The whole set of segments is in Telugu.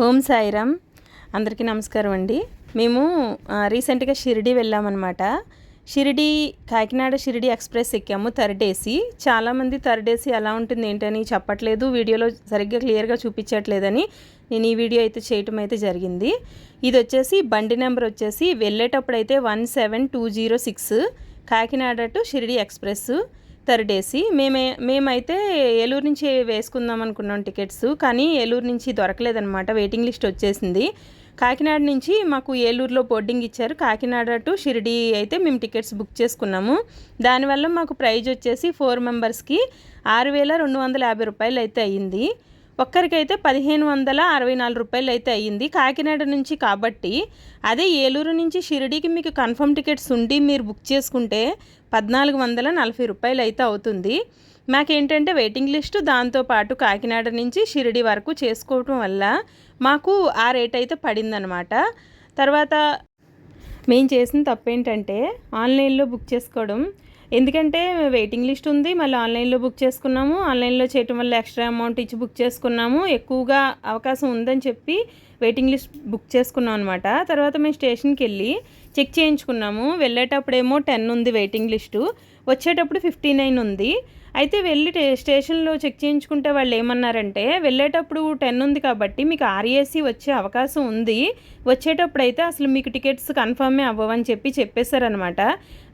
ఓం సాయిరామ్. అందరికీ నమస్కారం అండి. మేము రీసెంట్గా షిరిడి వెళ్ళామన్నమాట. షిరిడి కాకినాడ షిరిడి ఎక్స్ప్రెస్ ఎక్కాము థర్డ్ ఏసీ. చాలామంది థర్డ్ ఏసీ ఎలా ఉంటుంది ఏంటని చెప్పట్లేదు. వీడియోలో సరిగ్గా క్లియర్గా చూపించట్లేదని నేను ఈ వీడియో అయితే చేయటం అయితే జరిగింది. ఇది వచ్చేసి బండి నెంబర్ వచ్చేసి వెళ్ళేటప్పుడు అయితే one seven two zero six Kakinada to Shirdi express. Third AC. మేమే మేమైతే ఏలూరు నుంచి వేసుకుందాం అనుకున్నాం టికెట్స్ కానీ ఏలూరు నుంచి దొరకలేదనమాట వెయిటింగ్ లిస్ట్ వచ్చేసింది. కాకినాడ నుంచి మాకు ఏలూరులో బోర్డింగ్ ఇచ్చారు. కాకినాడ టు షిరిడి అయితే మేము టికెట్స్ బుక్ చేసుకున్నాము. దానివల్ల మాకు ప్రైజ్ వచ్చేసి ఫోర్ మెంబర్స్కి ఆరు వేల రెండు వందల యాభై రూపాయలు అయితే అయ్యింది. ఒక్కరికైతే పదిహేను వందల అరవై నాలుగు రూపాయలు అయితే అయ్యింది. కాకినాడ నుంచి కాబట్టి అదే ఏలూరు నుంచి షిరిడీకి మీకు కన్ఫర్మ్ టికెట్స్ ఉండి మీరు బుక్ చేసుకుంటే పద్నాలుగు వందల నలభై రూపాయలు అయితే అవుతుంది. మాకేంటంటే వెయిటింగ్ లిస్టు దాంతోపాటు కాకినాడ నుంచి షిరిడి వరకు చేసుకోవటం వల్ల మాకు ఆ రేట్ అయితే పడిందనమాట తర్వాత మేము చేసిన తప్పు ఏంటంటే ఆన్లైన్లో బుక్ చేసుకోవడం ఎందుకంటే వెయిటింగ్ లిస్ట్ ఉంది మళ్ళీ ఆన్లైన్లో బుక్ చేసుకున్నాము. ఆన్లైన్లో చేయటం వల్ల ఎక్స్ట్రా అమౌంట్ ఇచ్చి బుక్ చేసుకున్నాము. ఎక్కువగా అవకాశం ఉందని చెప్పి వెయిటింగ్ లిస్ట్ బుక్ చేసుకున్నాం అనమాట తర్వాత మేము స్టేషన్కి వెళ్ళి చెక్ చేయించుకున్నాము. వెళ్ళేటప్పుడేమో టెన్ ఉంది వెయిటింగ్ లిస్టు వచ్చేటప్పుడు ఫిఫ్టీ నైన్ ఉంది. అయితే వెళ్ళి టే- స్టేషన్లో చెక్ చేయించుకుంటే వాళ్ళు ఏమన్నారంటే వెళ్ళేటప్పుడు టెన్ ఉంది కాబట్టి మీకు ఆర్ఏసీ వచ్చే అవకాశం ఉంది. వచ్చేటప్పుడు అయితే అసలు మీకు టికెట్స్ కన్ఫర్మే అవ్వవని చెప్పి చెప్పేశారనమాట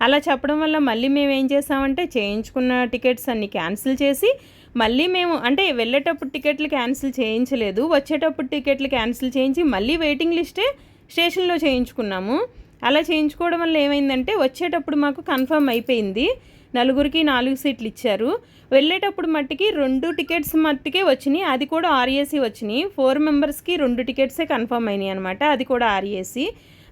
అలా చెప్పడం వల్ల మళ్ళీ మేము ఏం చేసామంటే చేయించుకున్న టికెట్స్ అన్ని క్యాన్సిల్ చేసి మళ్ళీ మేము అంటే వెళ్ళేటప్పుడు టికెట్లు క్యాన్సిల్ చేయించలేదు. వచ్చేటప్పుడు టికెట్లు క్యాన్సిల్ చేయించి మళ్ళీ వెయిటింగ్ లిస్టే స్టేషన్లో చేయించుకున్నాము. అలా చేయించుకోవడం వల్ల ఏమైందంటే వచ్చేటప్పుడు మాకు కన్ఫర్మ్ అయిపోయింది. నలుగురికి నాలుగు సీట్లు ఇచ్చారు. వెళ్ళేటప్పుడు మట్టికి రెండు టికెట్స్ మట్టికే వచ్చినాయి. అది కూడా ఆర్ఏసీ వచ్చినాయి. ఫోర్ మెంబర్స్కి రెండు టికెట్సే కన్ఫర్మ్ అయినాయి అనమాట అది కూడా ఆర్ఏసీ.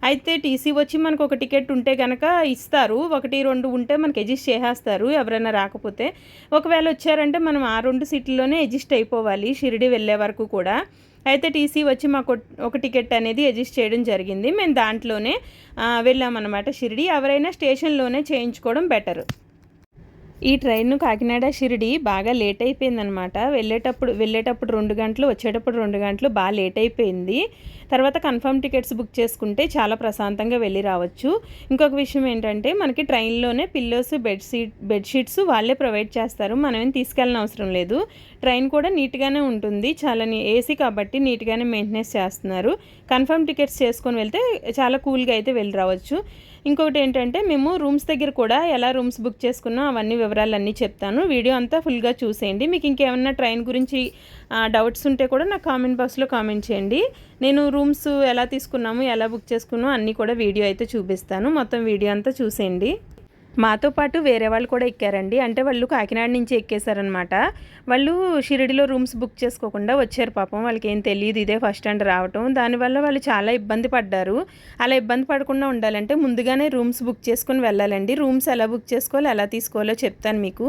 అయితే టీసీ వచ్చి మనకు ఒక టికెట్ ఉంటే కనుక ఇస్తారు. ఒకటి రెండు ఉంటే మనకి అడ్జస్ట్ చేసేస్తారు ఎవరైనా రాకపోతే. ఒకవేళ వచ్చారంటే మనం ఆ రెండు సీట్లలోనే అడ్జస్ట్ అయిపోవాలి షిరిడి వెళ్ళే వరకు కూడా. అయితే టీసీ వచ్చి మాకు ఒక టికెట్ అనేది అడ్జస్ట్ చేయడం జరిగింది. మేము దాంట్లోనే వెళ్ళామన్నమాట షిరిడి. ఎవరైనా స్టేషన్లోనే చేయించుకోవడం బెటర్. ఈ ట్రైన్ కాకినాడ షిరిడి బాగా లేట్ అయిపోయిందనమాట వెళ్ళేటప్పుడు వెళ్ళేటప్పుడు రెండు గంటలు వచ్చేటప్పుడు రెండు గంటలు బాగా లేట్ అయిపోయింది. తర్వాత కన్ఫర్మ్ టికెట్స్ బుక్ చేసుకుంటే చాలా ప్రశాంతంగా వెళ్ళి రావచ్చు. ఇంకొక విషయం ఏంటంటే మనకి ట్రైన్లోనే పిల్లోస్ బెడ్షీట్ బెడ్షీట్స్ వాళ్ళే ప్రొవైడ్ చేస్తారు. మనమేం తీసుకెళ్ళిన అవసరం లేదు. ట్రైన్ కూడా నీట్గానే ఉంటుంది. చాలా ఏసీ కాబట్టి నీట్గానే మెయింటెనెన్స్ చేస్తున్నారు. కన్ఫర్మ్ టికెట్స్ చేసుకొని వెళ్తే చాలా కూల్గా అయితే వెళ్ళి రావచ్చు. ఇంకొకటి ఏంటంటే మేము రూమ్స్ దగ్గర కూడా ఎలా రూమ్స్ బుక్ చేసుకున్నాం అవన్నీ వివరాలన్నీ చెప్తాను. వీడియో అంతా ఫుల్గా చూసేయండి. మీకు ఇంకేమన్నా ట్రైన్ గురించి డౌట్స్ ఉంటే కూడా నాకు కామెంట్ బాక్స్లో కామెంట్ చేయండి. నేను రూమ్స్ ఎలా తీసుకున్నాము ఎలా బుక్ చేసుకున్నాము అన్నీ కూడా వీడియో అయితే చూపిస్తాను. మొత్తం వీడియో అంతా చూసేయండి. మాతో పాటు వేరే వాళ్ళు కూడా ఎక్కారండి. అంటే వాళ్ళు కాకినాడ నుంచి ఎక్కేశారనమాట వాళ్ళు షిరిడిలో రూమ్స్ బుక్ చేసుకోకుండా వచ్చారు పాపం. వాళ్ళకి ఏం తెలియదు ఇదే ఫస్ట్ స్టాండ్ రావటం. దానివల్ల వాళ్ళు చాలా ఇబ్బంది పడ్డారు. అలా ఇబ్బంది పడకుండా ఉండాలంటే ముందుగానే రూమ్స్ బుక్ చేసుకుని వెళ్ళాలండి. రూమ్స్ ఎలా బుక్ చేసుకోవాలో ఎలా తీసుకోవాలో చెప్తాను మీకు.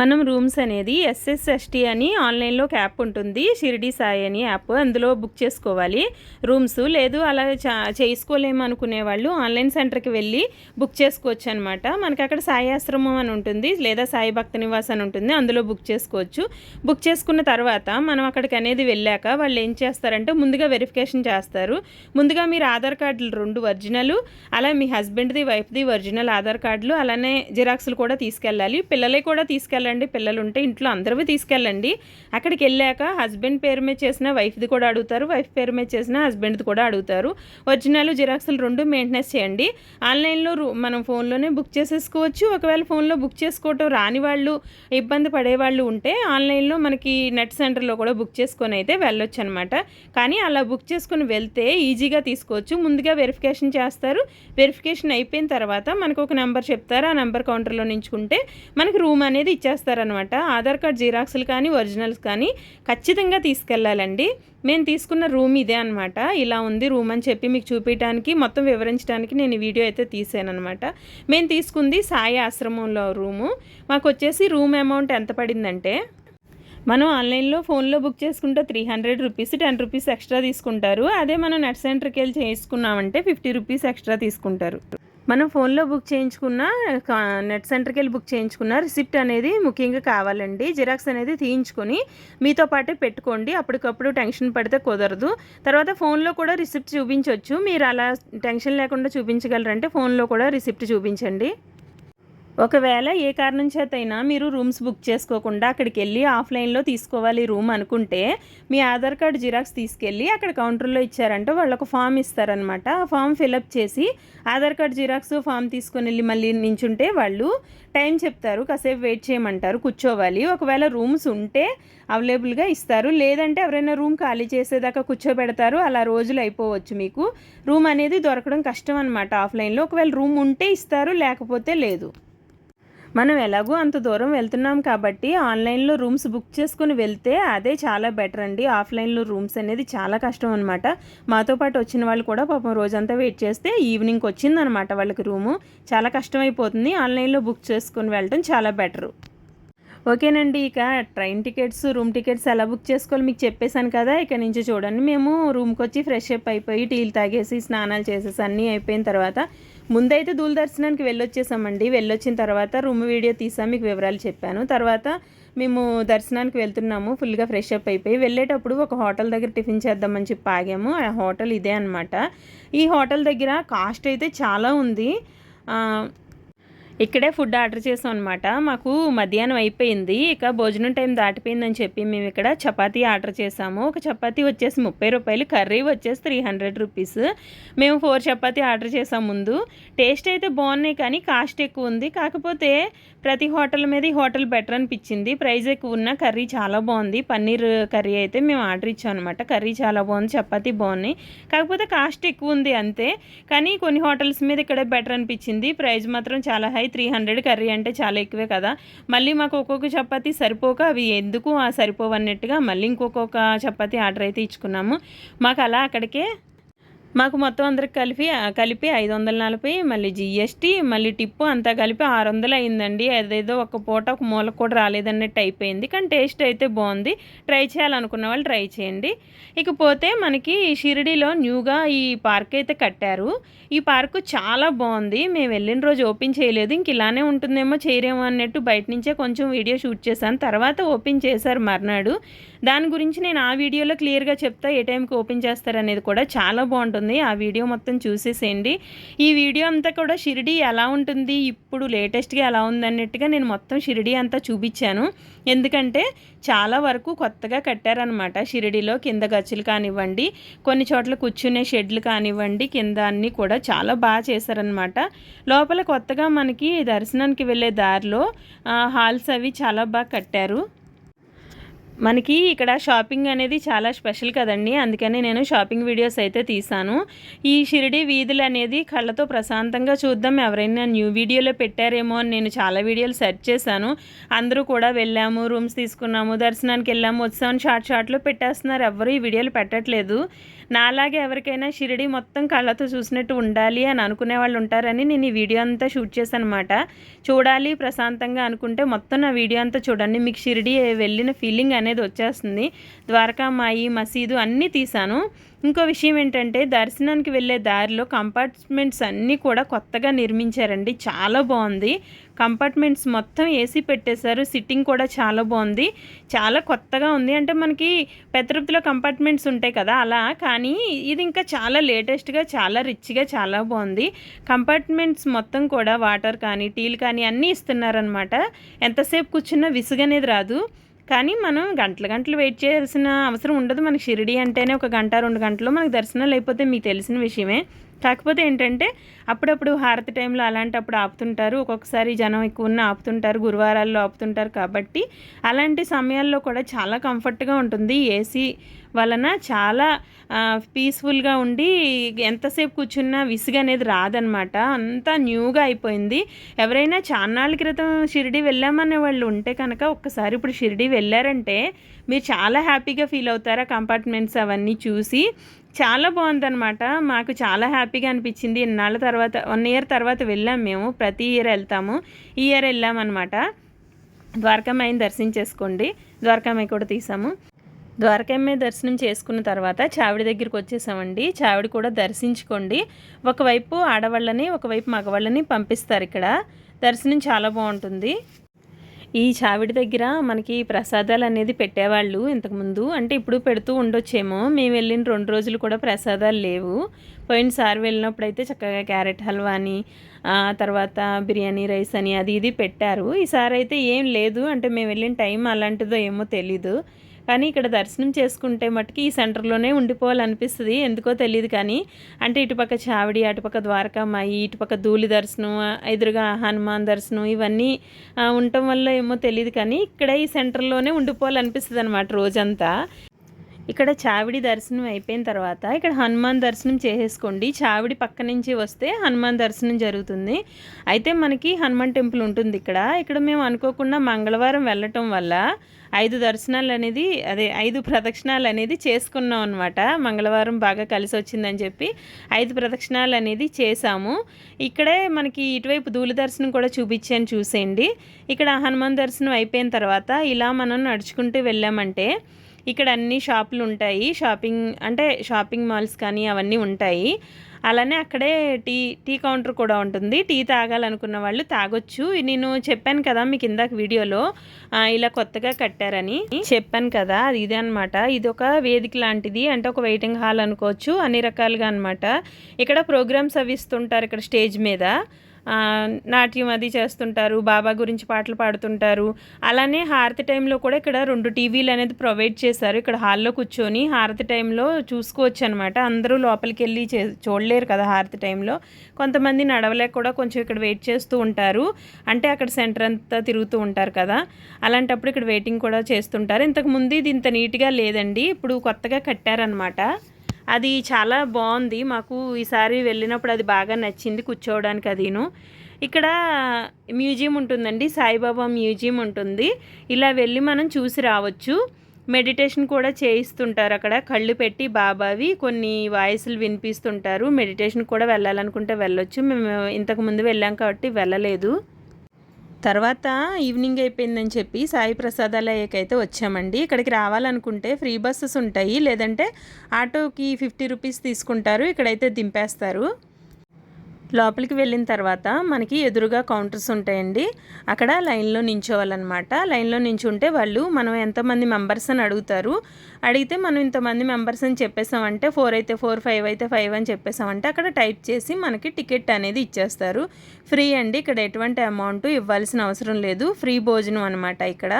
మనం రూమ్స్ అనేది ఎస్ఎస్ఎస్టీ అని ఆన్లైన్లో ఒక యాప్ ఉంటుంది. షిరిడి సాయి అని యాప్. అందులో బుక్ చేసుకోవాలి. రూమ్స్ లేదు అలా చా చేసుకోలేము అనుకునే వాళ్ళు ఆన్లైన్ సెంటర్కి వెళ్ళి బుక్ చేసుకోవచ్చు అనమాట మనకి అక్కడ సాయి ఆశ్రమం అని ఉంటుంది లేదా సాయి భక్త నివాస్ అని ఉంటుంది అందులో బుక్ చేసుకోవచ్చు. బుక్ చేసుకున్న తర్వాత మనం అక్కడికి అనేది వెళ్ళాక వాళ్ళు ఏం చేస్తారంటే ముందుగా వెరిఫికేషన్ చేస్తారు. ముందుగా మీరు ఆధార్ కార్డులు రెండు ఒరిజినల్ అలా మీ హస్బెండ్ది వైఫ్ది ఒరిజినల్ ఆధార్ కార్డులు అలానే జిరాక్స్లు కూడా తీసుకెళ్ళాలి. పిల్లలే కూడా తీసుకెళ్ళాలి తీసుకెళ్ళండి పిల్లలు ఉంటే ఇంట్లో అందరివి తీసుకెళ్ళండి. అక్కడికి వెళ్ళాక హస్బెండ్ పేరు మీద చేసిన వైఫ్ది కూడా అడుగుతారు వైఫ్ పేరు మీద చేసిన హస్బెండ్ది కూడా అడుగుతారు. ఒరిజినల్ జిరాక్స్లు రెండు మెయింటెనెన్స్ చేయండి. ఆన్లైన్లో రూ- మనం ఫోన్లోనే బుక్ చేసేసుకోవచ్చు. ఒకవేళ ఫోన్లో బుక్ చేసుకోవటం రాని వాళ్ళు ఇబ్బంది పడేవాళ్ళు ఉంటే ఆన్లైన్లో మనకి నెట్ సెంటర్లో కూడా బుక్ చేసుకొని అయితే వెళ్ళొచ్చు అనమాట కానీ అలా బుక్ చేసుకొని వెళ్తే ఈజీగా తీసుకోవచ్చు. ముందుగా వెరిఫికేషన్ చేస్తారు. వెరిఫికేషన్ అయిపోయిన తర్వాత మనకు ఒక నెంబర్ చెప్తారు. ఆ నెంబర్ కౌంటర్లో నించుకుంటే మనకి రూమ్ అనేది ఇచ్చేస్తారనమాట ఆధార్ కార్డ్ జిరాక్స్లు కానీ ఒరిజినల్స్ కానీ ఖచ్చితంగా తీసుకెళ్ళాలండి. మేము తీసుకున్న రూమ్ ఇదే అనమాట ఇలా ఉంది రూమ్ అని చెప్పి మీకు చూపించడానికి మొత్తం వివరించడానికి నేను ఈ వీడియో అయితే తీసాను అనమాట మేము తీసుకుంది సాయి ఆశ్రమంలో రూము. మాకు వచ్చేసి రూమ్ అమౌంట్ ఎంత పడిందంటే మనం ఆన్లైన్లో ఫోన్లో బుక్ చేసుకుంటే three hundred rupees ten rupees extra తీసుకుంటారు. అదే మనం నెట్ సెంటర్కి వెళ్ళి చేసుకున్నామంటే ఫిఫ్టీ రూపీస్ ఎక్స్ట్రా తీసుకుంటారు. మనం ఫోన్లో బుక్ చేయించుకున్న కా- నెట్ సెంటర్కి వెళ్ళి బుక్ చేయించుకున్న రిసిప్ట్ అనేది ముఖ్యంగా కావాలండి. జిరాక్స్ అనేది తీయించుకొని మీతో పాటే పెట్టుకోండి. అప్పటికప్పుడు టెన్షన్ పడితే కుదరదు. తర్వాత ఫోన్లో కూడా రిసిప్ట్ చూపించవచ్చు మీరు అలా టెన్షన్ లేకుండా చూపించగలరంటే ఫోన్లో కూడా రిసిప్ట్ చూపించండి. ఒకవేళ ఏ కారణం చేతైనా మీరు రూమ్స్ బుక్ చేసుకోకుండా అక్కడికి వెళ్ళి ఆఫ్లైన్లో తీసుకోవాలి రూమ్ అనుకుంటే మీ ఆధార్ కార్డు జిరాక్స్ తీసుకెళ్ళి అక్కడ కౌంటర్లో ఇచ్చారంటే వాళ్ళు ఒక ఫామ్ ఇస్తారనమాట ఆ ఫామ్ ఫిలప్ చేసి ఆధార్ కార్డు జిరాక్స్ ఫామ్ తీసుకొని వెళ్ళి మళ్ళీ నించుంటే వాళ్ళు టైం చెప్తారు. కాసేపు వెయిట్ చేయమంటారు కూర్చోవాలి. ఒకవేళ రూమ్స్ ఉంటే అవైలబుల్గా ఇస్తారు. లేదంటే ఎవరైనా రూమ్ ఖాళీ చేసేదాకా కూర్చోబెడతారు. అలా రోజులు అయిపోవచ్చు మీకు. రూమ్ అనేది దొరకడం కష్టం అనమాట ఆఫ్లైన్లో. ఒకవేళ రూమ్ ఉంటే ఇస్తారు లేకపోతే లేదు. మనం ఎలాగో అంత దూరం వెళ్తున్నాం కాబట్టి ఆన్లైన్లో రూమ్స్ బుక్ చేసుకుని వెళ్తే అదే చాలా బెటర్ అండి. ఆఫ్లైన్లో రూమ్స్ అనేది చాలా కష్టం అనమాట మాతో పాటు వచ్చిన వాళ్ళు కూడా పాపం రోజంతా వెయిట్ చేస్తే ఈవినింగ్కి వచ్చిందనమాట వాళ్ళకి రూము. చాలా కష్టమైపోతుంది. ఆన్లైన్లో బుక్ చేసుకుని వెళ్ళటం చాలా బెటరు. ఓకేనండి ఇక ట్రైన్ టికెట్స్ రూమ్ టికెట్స్ ఎలా బుక్ చేసుకోవాలి మీకు చెప్పేశాను కదా. ఇక నుంచి చూడండి. మేము రూమ్కి వచ్చి ఫ్రెష్ అప్ అయిపోయి టీలు తాగేసి స్నానాలు చేసేసి అన్నీ అయిపోయిన తర్వాత ముందైతే దూరదర్శనానికి వెళ్ళొచ్చేసామండి. వెళ్ళొచ్చిన తర్వాత రూమ్ వీడియో తీసాం మీకు వివరాలు చెప్పాను. తర్వాత మేము దర్శనానికి వెళ్తున్నాము ఫుల్గా ఫ్రెష్ అప్ అయిపోయి వెళ్ళేటప్పుడు ఒక హోటల్ దగ్గర టిఫిన్ చేద్దామని చెప్పి ఆగాము. ఆ హోటల్ ఇదే అనమాట ఈ హోటల్ దగ్గర కాస్ట్ అయితే చాలా ఉంది. ఇక్కడే ఫుడ్ ఆర్డర్ చేసాం అనమాట మాకు మధ్యాహ్నం అయిపోయింది. ఇక భోజనం టైం దాటిపోయిందని చెప్పి మేము ఇక్కడ చపాతీ ఆర్డర్ చేసాము. ఒక చపాతీ వచ్చేసి ముప్పై రూపాయలు కర్రీ వచ్చేసి త్రీ హండ్రెడ్ రూపీస్ మేము ఫోర్ చపాతీ ఆర్డర్ చేసాం ముందు. టేస్ట్ అయితే బాగున్నాయి కానీ కాస్ట్ ఎక్కువ ఉంది. కాకపోతే ప్రతి హోటల్ మీద ఈ హోటల్ బెటర్ అనిపించింది. ప్రైస్ ఎక్కువ ఉన్న కర్రీ చాలా బాగుంది. పన్నీర్ కర్రీ అయితే మేము ఆర్డర్ ఇచ్చాం అనమాట కర్రీ చాలా బాగుంది చపాతీ బాగున్నాయి. కాకపోతే కాస్ట్ ఎక్కువ ఉంది అంతే. కానీ కొన్ని హోటల్స్ మీద ఇక్కడ బెటర్ అనిపించింది. ప్రైస్ మాత్రం చాలా హై త్రీ హండ్రెడ్ కర్రీ అంటే చాలా ఎక్కువే కదా. మళ్ళీ మాకు ఒక్కొక్క చపాతీ సరిపోక అవి ఎందుకు ఆ సరిపోవన్నట్టుగా మళ్ళీ ఇంకొక చపాతీ ఆర్డర్ అయితే ఇచ్చుకున్నాము. మాకు అలా అక్కడికే మాకు మొత్తం అందరికి కలిపి కలిపి ఐదు వందల నలభై మళ్ళీ జిఎస్టీ మళ్ళీ టిప్పు అంతా కలిపి ఆరు వందలు అయిందండి అదేదో ఒక పూట ఒక మూల కూడా రాలేదన్నట్టు అయిపోయింది. కానీ టేస్ట్ అయితే బాగుంది. ట్రై చేయాలనుకున్న వాళ్ళు ట్రై చేయండి. ఇకపోతే మనకి షిరిడీలో న్యూగా ఈ పార్క్ అయితే కట్టారు. ఈ పార్క్ చాలా బాగుంది. మేము వెళ్ళిన రోజు ఓపెన్ చేయలేదు. ఇంక ఇలానే ఉంటుందేమో చేయరేమో అన్నట్టు బయట నుంచే కొంచెం వీడియో షూట్ చేశాను. తర్వాత ఓపెన్ చేశారు మర్నాడు. దాని గురించి నేను ఆ వీడియోలో క్లియర్గా చెప్తా ఏ టైంకి ఓపెన్ చేస్తారనేది కూడా చాలా బాగుంటుంది. ఆ వీడియో మొత్తం చూసేసేయండి. ఈ వీడియో అంతా కూడా షిరిడి ఎలా ఉంటుంది ఇప్పుడు లేటెస్ట్గా ఎలా ఉంది అన్నట్టుగా నేను మొత్తం షిరిడి అంతా చూపించాను. ఎందుకంటే చాలా వరకు కొత్తగా కట్టారనమాట షిరిడిలో. కింద గచ్చులు కానివ్వండి కొన్ని చోట్ల కూర్చునే షెడ్లు కానివ్వండి కింద అన్నీ కూడా చాలా బాగా చేశారనమాట లోపల కొత్తగా మనకి దర్శనానికి వెళ్ళే దారిలో హాల్స్ అవి చాలా బాగా కట్టారు. మనకి ఇక్కడ షాపింగ్ అనేది చాలా స్పెషల్ కదండి. అందుకని నేను షాపింగ్ వీడియోస్ అయితే తీసాను. ఈ షిరిడి వీధులు అనేది కళ్ళతో ప్రశాంతంగా చూద్దాం. ఎవరైనా న్యూ వీడియోలో పెట్టారేమో అని నేను చాలా వీడియోలు సెర్చ్ చేశాను. అందరూ కూడా వెళ్ళాము రూమ్స్ తీసుకున్నాము దర్శనానికి వెళ్ళాము వచ్చాము షార్ట్ షార్ట్లో పెట్టేస్తున్నారు. ఎవరు ఈ వీడియోలు పెట్టట్లేదు. నాలాగే ఎవరికైనా షిరిడి మొత్తం కళ్ళతో చూసినట్టు ఉండాలి అని అనుకునే వాళ్ళు ఉంటారని నేను ఈ వీడియో అంతా షూట్ చేశాను అనమాట చూడాలి ప్రశాంతంగా అనుకుంటే మొత్తం నా వీడియో అంతా చూడండి. మీకు షిరిడి వెళ్ళిన ఫీలింగ్ అనేది వచ్చేస్తుంది. ద్వారకామాయి మసీదు అన్నీ తీశాను. ఇంకో విషయం ఏంటంటే దర్శనానికి వెళ్ళే దారిలో కంపార్ట్మెంట్స్ అన్నీ కూడా కొత్తగా నిర్మించారండి. చాలా బాగుంది. కంపార్ట్మెంట్స్ మొత్తం ఏసీ పెట్టేశారు. సిట్టింగ్ కూడా చాలా బాగుంది. చాలా కొత్తగా ఉంది. అంటే మనకి పెద్ద కంపార్ట్మెంట్స్ ఉంటాయి కదా అలా. కానీ ఇది ఇంకా చాలా లేటెస్ట్గా చాలా రిచ్గా చాలా బాగుంది. కంపార్ట్మెంట్స్ మొత్తం కూడా వాటర్ కానీ టీలు కానీ అన్నీ ఇస్తున్నారనమాట ఎంతసేపు కూర్చున్నా విసుగనేది రాదు. కానీ మనం గంటల గంటలు వెయిట్ చేయాల్సిన అవసరం ఉండదు. మనకి షిరిడి అంటేనే ఒక గంట రెండు గంటలు మనకు దర్శనాలు అయిపోతే మీకు తెలిసిన విషయమే. కాకపోతే ఏంటంటే అప్పుడప్పుడు హారతి టైంలో అలాంటప్పుడు ఆపుతుంటారు. ఒక్కొక్కసారి జనం ఎక్కువ ఉన్న ఆపుతుంటారు. గురువారాల్లో ఆపుతుంటారు కాబట్టి అలాంటి సమయాల్లో కూడా చాలా కంఫర్ట్గా ఉంటుంది. ఏసీ వలన చాలా పీస్ఫుల్గా ఉండి ఎంతసేపు కూర్చున్నా విసుగు అనేది రాదనమాట అంతా న్యూగా అయిపోయింది. ఎవరైనా చాన్నాళ్ళ క్రితం షిరిడి వెళ్ళామనే వాళ్ళు ఉంటే కనుక ఒక్కసారి ఇప్పుడు షిరిడి వెళ్ళారంటే మీరు చాలా హ్యాపీగా ఫీల్ అవుతారు ఆ కంపార్ట్మెంట్స్ అవన్నీ చూసి. చాలా బాగుందనమాట మాకు చాలా హ్యాపీగా అనిపించింది. ఇన్నాళ్ళ తర్వాత వన్ ఇయర్ తర్వాత వెళ్ళాం మేము. ప్రతి ఇయర్ వెళ్తాము. ఈ ఇయర్ వెళ్ళామన్నమాట. ద్వారకామాయిని దర్శించేసుకోండి. ద్వారకామాయి కూడా తీసాము. ద్వారకమ్మ దర్శనం చేసుకున్న తర్వాత చావిడి దగ్గరికి వచ్చేసామండి. చావిడి కూడా దర్శించుకోండి. ఒకవైపు ఆడవాళ్ళని ఒకవైపు మగవాళ్ళని పంపిస్తారు ఇక్కడ. దర్శనం చాలా బాగుంటుంది. ఈ చావిడి దగ్గర మనకి ప్రసాదాలు అనేది పెట్టేవాళ్ళు ఇంతకుముందు. అంటే ఇప్పుడు పెడుతూ ఉండొచ్చేమో. మేము వెళ్ళిన రెండు రోజులు కూడా ప్రసాదాలు లేవు. పోయినసారి వెళ్ళినప్పుడు అయితే చక్కగా క్యారెట్ హల్వా అని తర్వాత బిర్యానీ రైస్ అని అది ఇది పెట్టారు. ఈసారి అయితే ఏం లేదు. అంటే మేము వెళ్ళిన టైం అలాంటిదో ఏమో తెలీదు. కానీ ఇక్కడ దర్శనం చేసుకుంటే మటుకు ఈ సెంటర్లోనే ఉండిపోవాలనిపిస్తుంది. ఎందుకో తెలియదు కానీ అంటే ఇటుపక్క చావిడి అటుపక్క ద్వారకామాయి ఇటుపక్క ధూళి దర్శనం ఎదురుగా హనుమాన్ దర్శనం ఇవన్నీ ఉండటం వల్ల ఏమో తెలియదు కానీ ఇక్కడ ఈ సెంటర్లోనే ఉండిపోవాలనిపిస్తుంది అనమాట రోజంతా. ఇక్కడ చావిడి దర్శనం అయిపోయిన తర్వాత ఇక్కడ హనుమాన్ దర్శనం చేసేసుకోండి. చావిడి పక్క నుంచి వస్తే హనుమాన్ దర్శనం జరుగుతుంది. అయితే మనకి హనుమాన్ టెంపుల్ ఉంటుంది ఇక్కడ. ఇక్కడ మేము అనుకోకుండా మంగళవారం వెళ్ళటం వల్ల ఐదు దర్శనాలు అనేది అదే ఐదు ప్రదక్షిణాలు అనేది చేసుకున్నాం అనమాట మంగళవారం బాగా కలిసి వచ్చిందని చెప్పి ఐదు ప్రదక్షిణాలు అనేది చేసాము ఇక్కడే మనకి ఇటువైపు ధూళి దర్శనం కూడా చూపించాను చూసేయండి. ఇక్కడ హనుమాన్ దర్శనం అయిపోయిన తర్వాత ఇలా మనం నడుచుకుంటూ వెళ్ళామంటే ఇక్కడ అన్ని షాపులు ఉంటాయి. షాపింగ్ అంటే షాపింగ్ మాల్స్ కానీ అవన్నీ ఉంటాయి. అలానే అక్కడే టీ టీ కౌంటర్ కూడా ఉంటుంది. టీ తాగాలనుకున్న వాళ్ళు తాగొచ్చు. నేను చెప్పాను కదా మీకు ఇందాక వీడియోలో ఇలా కొత్తగా కట్టారని. చెప్పాను కదా అది ఇదే అనమాట ఇది ఒక వేదిక లాంటిది. అంటే ఒక వెయిటింగ్ హాల్ అనుకోవచ్చు అన్ని రకాలుగా అనమాట ఇక్కడ ప్రోగ్రామ్స్ అవి ఇస్తుంటారు ఇక్కడ స్టేజ్ మీద. నాట్యం అది చేస్తుంటారు బాబా గురించి పాటలు పాడుతుంటారు. అలానే హారతి టైంలో కూడా ఇక్కడ రెండు టీవీలు అనేది ప్రొవైడ్ చేశారు. ఇక్కడ హాల్లో కూర్చొని హారతి టైంలో చూసుకోవచ్చు అనమాట అందరూ లోపలికి వెళ్ళి చే చూడలేరు కదా హారతి టైంలో. కొంతమంది నడవలేక కూడా కొంచెం ఇక్కడ వెయిట్ చేస్తూ ఉంటారు. అంటే అక్కడ సెంటర్ అంతా తిరుగుతూ ఉంటారు కదా. అలాంటప్పుడు ఇక్కడ వెయిటింగ్ కూడా చేస్తుంటారు. ఇంతకుముందు ఇది ఇంత నీట్గా లేదండి. ఇప్పుడు కొత్తగా కట్టారనమాట అది చాలా బాగుంది. మాకు ఈసారి వెళ్ళినప్పుడు అది బాగా నచ్చింది కూర్చోవడానికి అదిను. ఇక్కడ మ్యూజియం ఉంటుందండి సాయిబాబా మ్యూజియం ఉంటుంది. ఇలా వెళ్ళి మనం చూసి రావచ్చు. మెడిటేషన్ కూడా చేయిస్తుంటారు అక్కడ. కళ్ళు పెట్టి బాబావి కొన్ని వాయిస్లు వినిపిస్తుంటారు. మెడిటేషన్ కూడా వెళ్ళాలనుకుంటే వెళ్ళొచ్చు. మేము ఇంతకుముందు వెళ్ళాం కాబట్టి వెళ్ళలేదు. తర్వాత ఈవినింగ్ అయిపోయిందని చెప్పి సాయి ప్రసాదాలయకి అయితే వచ్చామండి. ఇక్కడికి రావాలనుకుంటే ఫ్రీ బస్సెస్ ఉంటాయి. లేదంటే ఆటోకి ఫిఫ్టీ రూపీస్ తీసుకుంటారు. ఇక్కడైతే దింపేస్తారు. లోపలికి వెళ్ళిన తర్వాత మనకి ఎదురుగా కౌంటర్స్ ఉంటాయండి. అక్కడ లైన్లో నించోవాలన్నమాట. లైన్లో నించుంటే వాళ్ళు మనం ఎంతమంది మెంబర్స్ అని అడుగుతారు. అడిగితే మనం ఇంతమంది మెంబర్స్ అని చెప్పేసామంటే ఫోర్ అయితే ఫోర్ ఫైవ్ అయితే ఫైవ్ అని చెప్పేసామంటే అక్కడ టైప్ చేసి మనకి టికెట్ అనేది ఇచ్చేస్తారు. ఫ్రీ అండి. ఇక్కడ ఎటువంటి అమౌంట్ ఇవ్వాల్సిన అవసరం లేదు. ఫ్రీ భోజనం అనమాట ఇక్కడ.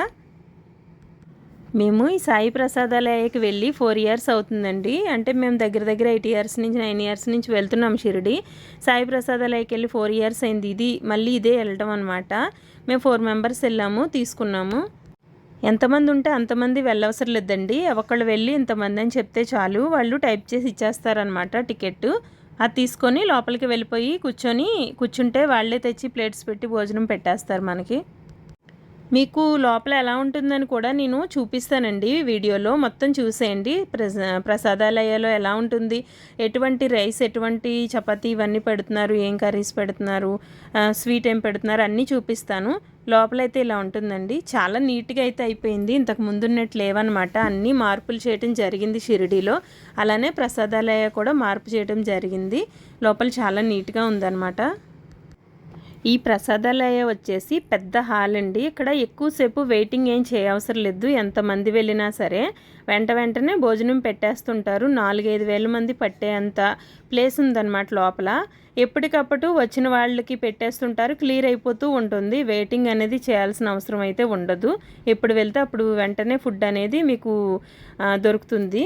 మేము ఈ సాయి ప్రసాదాలయకి వెళ్ళి ఫోర్ ఇయర్స్ అవుతుందండి. అంటే మేము దగ్గర దగ్గర ఎయిట్ ఇయర్స్ నుంచి నైన్ ఇయర్స్ నుంచి వెళ్తున్నాం షిరిడి. సాయి ప్రసాదాలయకి వెళ్ళి ఫోర్ ఇయర్స్ అయింది. ఇది మళ్ళీ ఇదే వెళ్ళటం అనమాట మేము ఫోర్ మెంబర్స్ వెళ్ళాము తీసుకున్నాము. ఎంతమంది ఉంటే అంతమంది వెళ్ళవసరం లేదండి. ఒకళ్ళు వెళ్ళి ఇంతమంది అని చెప్తే చాలు. వాళ్ళు టైప్ చేసి ఇచ్చేస్తారనమాట టికెట్ అది తీసుకొని లోపలికి వెళ్ళిపోయి కూర్చొని కూర్చుంటే వాళ్ళే తెచ్చి ప్లేట్స్ పెట్టి భోజనం పెట్టేస్తారు మనకి. మీకు లోపల ఎలా ఉంటుందని కూడా నేను చూపిస్తానండి వీడియోలో. మొత్తం చూసేయండి. ప్రస ప్రసాదాలయాలో ఎలా ఉంటుంది ఎటువంటి రైస్ ఎటువంటి చపాతీ ఇవన్నీ పెడుతున్నారు ఏం కర్రీస్ పెడుతున్నారు స్వీట్ ఏం పెడుతున్నారు అన్నీ చూపిస్తాను. లోపలైతే ఇలా ఉంటుందండి. చాలా నీట్గా అయితే అయిపోయింది. ఇంతకు ముందున్నట్టు లేవన్నమాట. అన్నీ మార్పులు చేయడం జరిగింది షిరిడీలో. అలానే ప్రసాదాలయ కూడా మార్పు చేయడం జరిగింది. లోపల చాలా నీట్గా ఉందన్నమాట. ఈ ప్రసాదాలయ వచ్చేసి పెద్ద హాల్ అండి. ఇక్కడ ఎక్కువసేపు వెయిటింగ్ ఏం చేయవసరం లేదు. ఎంతమంది వెళ్ళినా సరే వెంట వెంటనే భోజనం పెట్టేస్తుంటారు. నాలుగైదు వేల మంది పట్టేంత ప్లేస్ ఉందన్నమాట లోపల. ఎప్పటికప్పుడు వచ్చిన వాళ్ళకి పెట్టేస్తుంటారు. క్లియర్ అయిపోతూ ఉంటుంది. వెయిటింగ్ అనేది చేయాల్సిన అవసరం అయితే ఉండదు. ఎప్పుడు వెళ్తే అప్పుడు వెంటనే ఫుడ్ అనేది మీకు దొరుకుతుంది.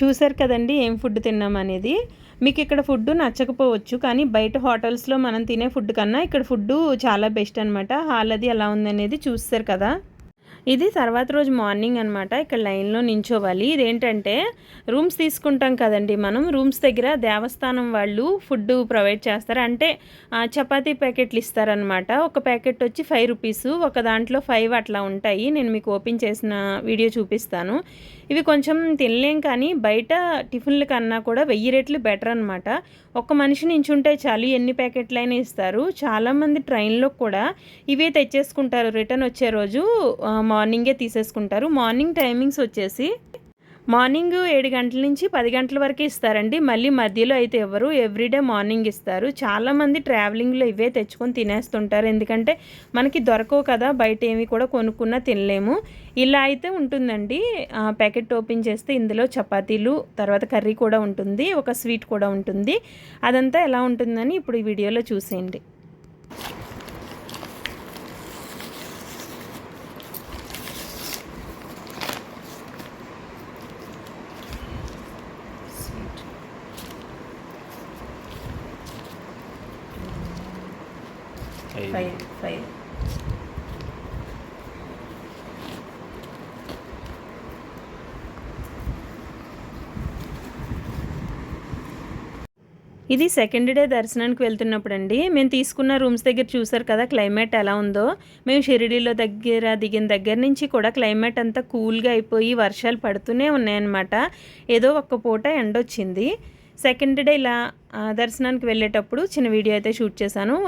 చూసారు కదండి ఏం ఫుడ్ తిన్నాం అనేది. మీకు ఇక్కడ ఫుడ్ నచ్చకపోవచ్చు కానీ బయట హోటల్స్లో మనం తినే ఫుడ్ కన్నా ఇక్కడ ఫుడ్ చాలా బెస్ట్ అనమాట హాల్ అది ఎలా ఉందనేది చూస్తారు కదా. ఇది తర్వాత రోజు మార్నింగ్ అనమాట ఇక్కడ లైన్లో నించోవాలి. ఇదేంటంటే రూమ్స్ తీసుకుంటాం కదండి మనం. రూమ్స్ దగ్గర దేవస్థానం వాళ్ళు ఫుడ్ ప్రొవైడ్ చేస్తారు. అంటే చపాతీ ప్యాకెట్లు ఇస్తారనమాట ఒక ప్యాకెట్ వచ్చి ఫైవ్ రూపీస్. ఒక దాంట్లో ఫైవ్ అట్లా ఉంటాయి. నేను మీకు ఓపెన్ చేసిన వీడియో చూపిస్తాను. ఇవి కొంచెం తినలేం కానీ బయట టిఫిన్ల కన్నా కూడా వెయ్యి రెట్లు బెటర్ అనమాట ఒక్క మనిషి నించుంటే చాలు ఎన్ని ప్యాకెట్లైనా ఇస్తారు. చాలామంది ట్రైన్లో కూడా ఇవే తెచ్చేసుకుంటారు. రిటర్న్ వచ్చే రోజు మార్నింగే తీసేసుకుంటారు. మార్నింగ్ టైమింగ్స్ వచ్చేసి మార్నింగ్ ఏడు గంటల నుంచి పది గంటల వరకు ఇస్తారండి. మళ్ళీ మధ్యలో అయితే ఎవరు ఎవ్రీడే మార్నింగ్ ఇస్తారు. చాలామంది ట్రావెలింగ్లో ఇవే తెచ్చుకొని తినేస్తుంటారు. ఎందుకంటే మనకి దొరకవు కదా బయట ఏమి కూడా కొనుక్కున్నా తినలేము. ఇలా అయితే ఉంటుందండి. ప్యాకెట్ ఓపెన్ చేస్తే ఇందులో చపాతీలు తర్వాత కర్రీ కూడా ఉంటుంది ఒక స్వీట్ కూడా ఉంటుంది. అదంతా ఎలా ఉంటుందని ఇప్పుడు ఈ వీడియోలో చూసేయండి ఫైవ్ ఫైవ్ ఇది సెకండ్ డే దర్శనానికి వెళ్తున్నప్పుడు అండి మేము తీసుకున్న రూమ్స్ దగ్గర చూసారు కదా క్లైమేట్ ఎలా ఉందో. మేము షిరిడీలో దగ్గర దిగిన దగ్గర నుంచి కూడా క్లైమేట్ అంతా కూల్గా అయిపోయి వర్షాలు పడుతూనే ఉన్నాయన్నమాట. ఏదో ఒక్క పూట ఎండొచ్చింది సెకండ్ డే ఇలా దర్శనానికి వెళ్ళేటప్పుడు చిన్న వీడియో అయితే షూట్ చేశాను.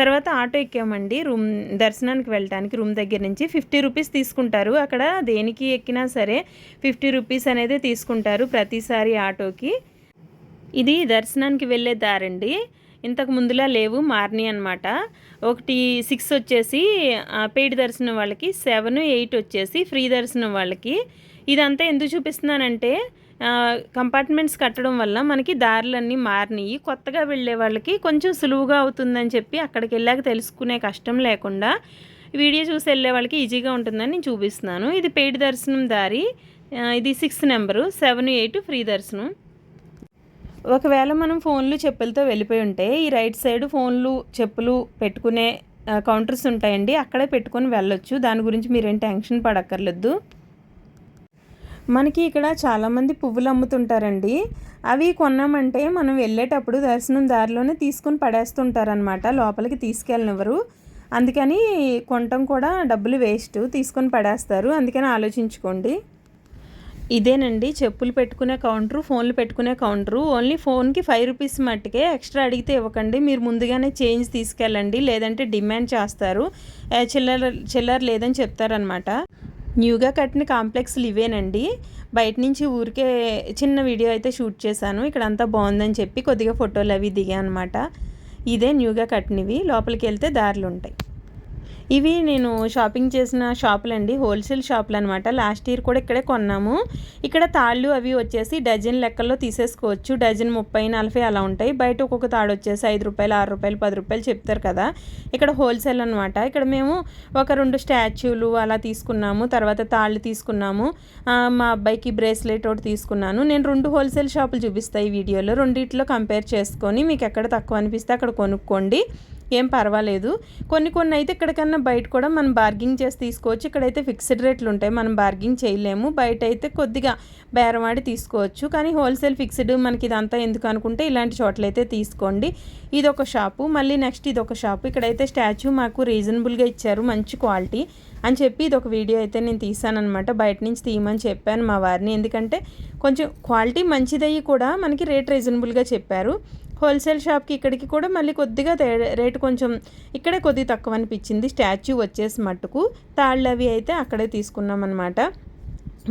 తర్వాత ఆటో ఎక్కామండి. రూమ్ దర్శనానికి వెళ్ళటానికి రూమ్ దగ్గర నుంచి ఫిఫ్టీ రూపీస్ తీసుకుంటారు. అక్కడ దేనికి ఎక్కినా సరే ఫిఫ్టీ రూపీస్ అనేది తీసుకుంటారు ప్రతిసారి ఆటోకి. ఇది దర్శనానికి వెళ్ళే దారండి. ఇంతకు ముందులా లేవు మార్ని అనమాట ఒకటి సిక్స్ వచ్చేసి పెయిడ్ దర్శనం వాళ్ళకి సెవెన్ ఎయిట్ వచ్చేసి ఫ్రీ దర్శనం వాళ్ళకి. ఇదంతా ఎందుకు చూపిస్తున్నానంటే కంపార్ట్మెంట్స్ కట్టడం వల్ల మనకి దారులన్నీ మారినాయి. కొత్తగా వెళ్ళే వాళ్ళకి కొంచెం సులువుగా అవుతుందని చెప్పి అక్కడికి వెళ్ళాక తెలుసుకునే కష్టం లేకుండా వీడియో చూసి వెళ్ళే వాళ్ళకి ఈజీగా ఉంటుందని నేను చూపిస్తున్నాను. ఇది పెయిడ్ దర్శనం దారి. ఇది six number seven eight free దర్శనం. ఒకవేళ మనం ఫోన్లు చెప్పులతో వెళ్ళిపోయి ఉంటే ఈ రైట్ సైడ్ ఫోన్లు చెప్పులు పెట్టుకునే కౌంటర్స్ ఉంటాయండి. అక్కడే పెట్టుకొని వెళ్ళొచ్చు. దాని గురించి మీరేం టెన్షన్ పడక్కర్లేదు. మనకి ఇక్కడ చాలామంది పువ్వులు అమ్ముతుంటారండి. అవి కొన్నామంటే మనం వెళ్ళేటప్పుడు దర్శనం దారిలోనే తీసుకుని పడేస్తుంటారనమాట లోపలికి తీసుకెళ్ళనివ్వరు. అందుకని కొనటం కూడా డబ్బులు వేస్ట్. తీసుకొని పడేస్తారు. అందుకని ఆలోచించుకోండి. ఇదేనండి చెప్పులు పెట్టుకునే కౌంటరు ఫోన్లు పెట్టుకునే కౌంటరు. ఓన్లీ ఫోన్కి ఫైవ్ రూపీస్ మట్టుకే ఎక్స్ట్రా అడిగితే ఇవ్వకండి. మీరు ముందుగానే చేంజ్ తీసుకెళ్ళండి లేదంటే డిమాండ్ చేస్తారు. చిల్లర చిల్లర లేదని చెప్తారనమాట న్యూగా కట్టిన కాంప్లెక్స్లు ఇవేనండి. బయట నుంచి ఊరికే చిన్న వీడియో అయితే షూట్ చేశాను. ఇక్కడ అంతా బాగుందని చెప్పి కొద్దిగా ఫోటోలు అవి దిగా అనమాట ఇదే న్యూగా కట్టినవి. లోపలికి వెళ్తే దారులు ఉంటాయి ఇవి నేను షాపింగ్ చేసిన షాపులండి హోల్సేల్ షాపులు అనమాట లాస్ట్ ఇయర్ కూడా ఇక్కడే కొన్నాము. ఇక్కడ తాళ్ళు అవి వచ్చేసి డజన్ లెక్కల్లో తీసేసుకోవచ్చు. డజన్ ముప్పై నలభై అలా ఉంటాయి. బయట ఒక్కొక్క తాడు వచ్చేసి ఐదు రూపాయలు ఆరు రూపాయలు పది రూపాయలు చెప్తారు కదా. ఇక్కడ హోల్సేల్ అనమాట ఇక్కడ మేము ఒక రెండు స్టాచ్యూలు అలా తీసుకున్నాము. తర్వాత తాళ్ళు తీసుకున్నాము. మా అబ్బాయికి బ్రేస్లెట్ ఒకటి తీసుకున్నాను. నేను రెండు హోల్సేల్ షాపులు చూపిస్తాయి ఈ వీడియోలో. రెండిట్లో కంపేర్ చేసుకొని మీకు ఎక్కడ తక్కువ అనిపిస్తే అక్కడ కొనుక్కోండి. ఏం పర్వాలేదు. కొన్ని కొన్ని అయితే ఇక్కడికన్నా బయట కూడా మనం బార్గింగ్ చేసి తీసుకోవచ్చు. ఇక్కడైతే ఫిక్స్డ్ రేట్లు ఉంటాయి. మనం బార్గింగ్ చేయలేము. బయట అయితే కొద్దిగా బేరమాడి తీసుకోవచ్చు. కానీ హోల్సేల్ ఫిక్స్డ్ మనకి ఇదంతా ఎందుకు అనుకుంటే ఇలాంటి చోట్లయితే తీసుకోండి. ఇది ఒక షాపు మళ్ళీ నెక్స్ట్ ఇది ఒక షాపు ఇక్కడైతే స్టాచ్యూ మాకు రీజనబుల్గా ఇచ్చారు. మంచి క్వాలిటీ అని చెప్పి ఇది ఒక వీడియో అయితే నేను తీసానమాట బయట నుంచి తీయమని చెప్పాను మా వారిని. ఎందుకంటే కొంచెం క్వాలిటీ మంచిదయ్యి కూడా మనకి రేట్ రీజనబుల్గా చెప్పారు. హోల్సేల్ షాప్కి ఇక్కడికి కూడా మళ్ళీ కొద్దిగా రేటు కొంచెం ఇక్కడే కొద్దిగా తక్కువ అనిపించింది స్టాచ్యూ వచ్చేసి మట్టుకు తాళ్ళు అవి అయితే అక్కడే తీసుకున్నాం అనమాట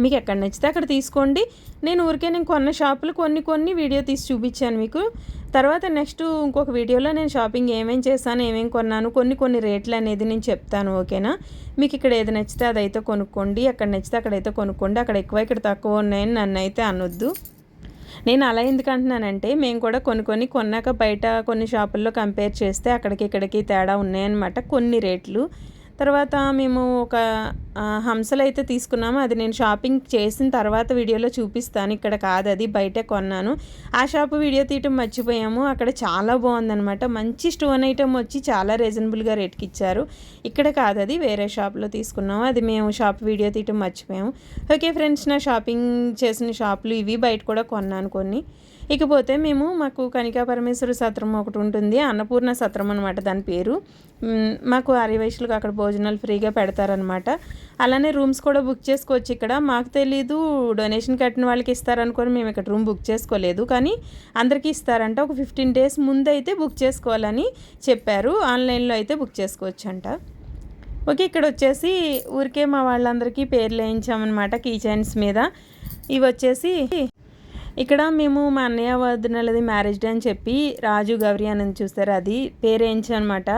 మీకు ఎక్కడ నచ్చితే అక్కడ తీసుకోండి. నేను ఊరికే నేను కొన్న షాపులు కొన్ని కొన్ని వీడియో తీసి చూపించాను మీకు. తర్వాత నెక్స్ట్ ఇంకొక వీడియోలో నేను షాపింగ్ ఏమేమి చేశాను ఏమేమి కొన్నాను కొన్ని కొన్ని రేట్లు అనేది నేను చెప్తాను ఓకేనా? మీకు ఇక్కడ ఏది నచ్చితే అదైతే కొనుక్కోండి. అక్కడ నచ్చితే అక్కడైతే కొనుక్కోండి. అక్కడ ఎక్కువ ఇక్కడ తక్కువ ఉన్నాయని నన్ను అయితే అనొద్దు. నేను అలా ఎందుకు అంటున్నానంటే మేము కూడా కొన్ని కొన్ని కొన్నాక బయట కొన్ని షాపుల్లో కంపేర్ చేస్తే అక్కడికి ఇక్కడికి తేడా ఉన్నాయన్నమాట. కొన్ని రేట్లు. తర్వాత మేము ఒక హంసలు అయితే తీసుకున్నాము. అది నేను షాపింగ్ చేసిన తర్వాత వీడియోలో చూపిస్తాను. ఇక్కడ కాదు అది బయటే కొన్నాను. ఆ షాప్ వీడియో తీయటం మర్చిపోయాము. అక్కడ చాలా బాగుందనమాట మంచి స్టోన్ ఐటమ్ వచ్చి చాలా రీజనబుల్గా రేట్కి ఇచ్చారు ఇక్కడ కాదు అది వేరే షాప్లో తీసుకున్నాము. అది మేము షాప్ వీడియో తీయటం మర్చిపోయాము. ఓకే ఫ్రెండ్స్ నా షాపింగ్ చేసిన షాపులు ఇవి. బయట కూడా కొన్నాను కొన్ని. ఇకపోతే మేము మాకు కనికా పరమేశ్వర సత్రం ఒకటి ఉంటుంది అన్నపూర్ణ సత్రం అనమాట దాని పేరు. మాకు ఆర్యవైశ్యులకు అక్కడ భోజనాలు ఫ్రీగా పెడతారనమాట అలానే రూమ్స్ కూడా బుక్ చేసుకోవచ్చు ఇక్కడ. మాకు తెలీదు డొనేషన్ కట్టిన వాళ్ళకి ఇస్తారనుకొని మేము ఇక్కడ రూమ్ బుక్ చేసుకోలేదు. కానీ అందరికీ ఇస్తారంట. ఒక ఫిఫ్టీన్ డేస్ ముందు అయితే బుక్ చేసుకోవాలని చెప్పారు. ఆన్లైన్లో అయితే బుక్ చేసుకోవచ్చు అంట ఓకే ఇక్కడ వచ్చేసి ఊరికే మా వాళ్ళందరికీ పేర్లు వేయించామన్నమాట కీ చైన్స్ మీద. ఇవి వచ్చేసి ఇక్కడ మేము మా అన్నయ్య వదినలది మ్యారేజ్ డే అని చెప్పి రాజు గౌరీ అని చూస్తారు. అది పేరు అనమాట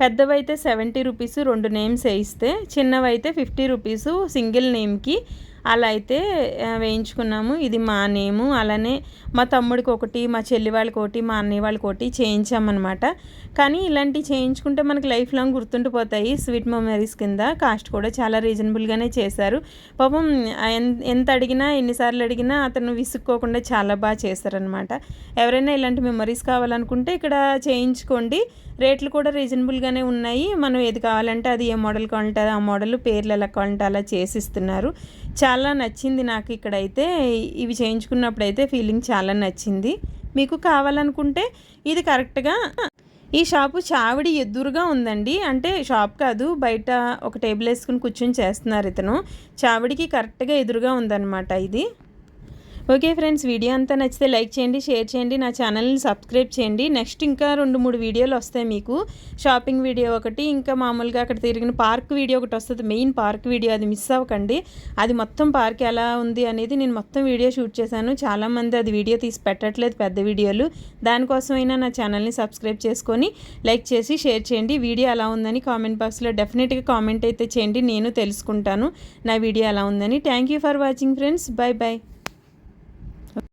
పెద్దవైతే సెవెంటీ రూపీస్ రెండు నేమ్స్ వేయిస్తే చిన్నవైతే ఫిఫ్టీ రూపీస్ సింగిల్ నేమ్కి అలా అయితే వేయించుకున్నాము. ఇది మా నేము. అలానే మా తమ్ముడికి ఒకటి మా చెల్లి వాళ్ళకి ఒకటి మా అన్నయ్య వాళ్ళకి ఒకటి చేయించామన్నమాట. కానీ ఇలాంటివి చేయించుకుంటే మనకి లైఫ్ లాంగ్ గుర్తుండిపోతాయి స్వీట్ మెమరీస్ కింద. కాస్ట్ కూడా చాలా రీజనబుల్గానే చేశారు. పాపం ఎంత అడిగినా ఎన్నిసార్లు అడిగినా అతను విసుక్కోకుండా చాలా బాగా చేశారనమాట ఎవరైనా ఇలాంటి మెమరీస్ కావాలనుకుంటే ఇక్కడ చేయించుకోండి. రేట్లు కూడా రీజనబుల్గానే ఉన్నాయి. మనం ఏది కావాలంటే అది ఏ మోడల్ కావాలంటే ఆ మోడల్ పేర్లు ఎలా కావాలంటే అలా చేసిస్తున్నారు చాలా నచ్చింది నాకు ఇక్కడైతే. ఇవి చేయించుకున్నప్పుడు అయితే ఫీలింగ్ చాలా నచ్చింది. మీకు కావాలనుకుంటే ఇది కరెక్ట్గా ఈ షాపు చావిడి ఎదురుగా ఉందండి. అంటే షాప్ కాదు బయట ఒక టేబుల్ వేసుకుని కూర్చొని చేస్తున్నారు ఇతను. చావిడికి కరెక్ట్గా ఎదురుగా ఉందన్నమాట ఇది. ఓకే ఫ్రెండ్స్ వీడియో అంతా నచ్చితే లైక్ చేయండి షేర్ చేయండి నా ఛానల్ని సబ్స్క్రైబ్ చేయండి. నెక్స్ట్ ఇంకా రెండు మూడు వీడియోలు వస్తాయి మీకు. షాపింగ్ వీడియో ఒకటి ఇంకా మామూలుగా అక్కడ తిరిగిన పార్క్ వీడియో ఒకటి వస్తుంది. మెయిన్ పార్క్ వీడియో అది మిస్ అవ్వకండి. అది మొత్తం పార్క్ ఎలా ఉంది అనేది నేను మొత్తం వీడియో షూట్ చేశాను. చాలామంది అది వీడియో తీసి పెట్టట్లేదు పెద్ద వీడియోలు. దానికోసమైనా నా ఛానల్ని సబ్స్క్రైబ్ చేసుకొని లైక్ చేసి షేర్ చేయండి. వీడియో ఎలా ఉందని కామెంట్ బాక్స్లో డెఫినెట్గా కామెంట్ అయితే చేయండి. నేను తెలుసుకుంటాను నా వీడియో ఎలా ఉందని. Thank you for watching friends. Bye bye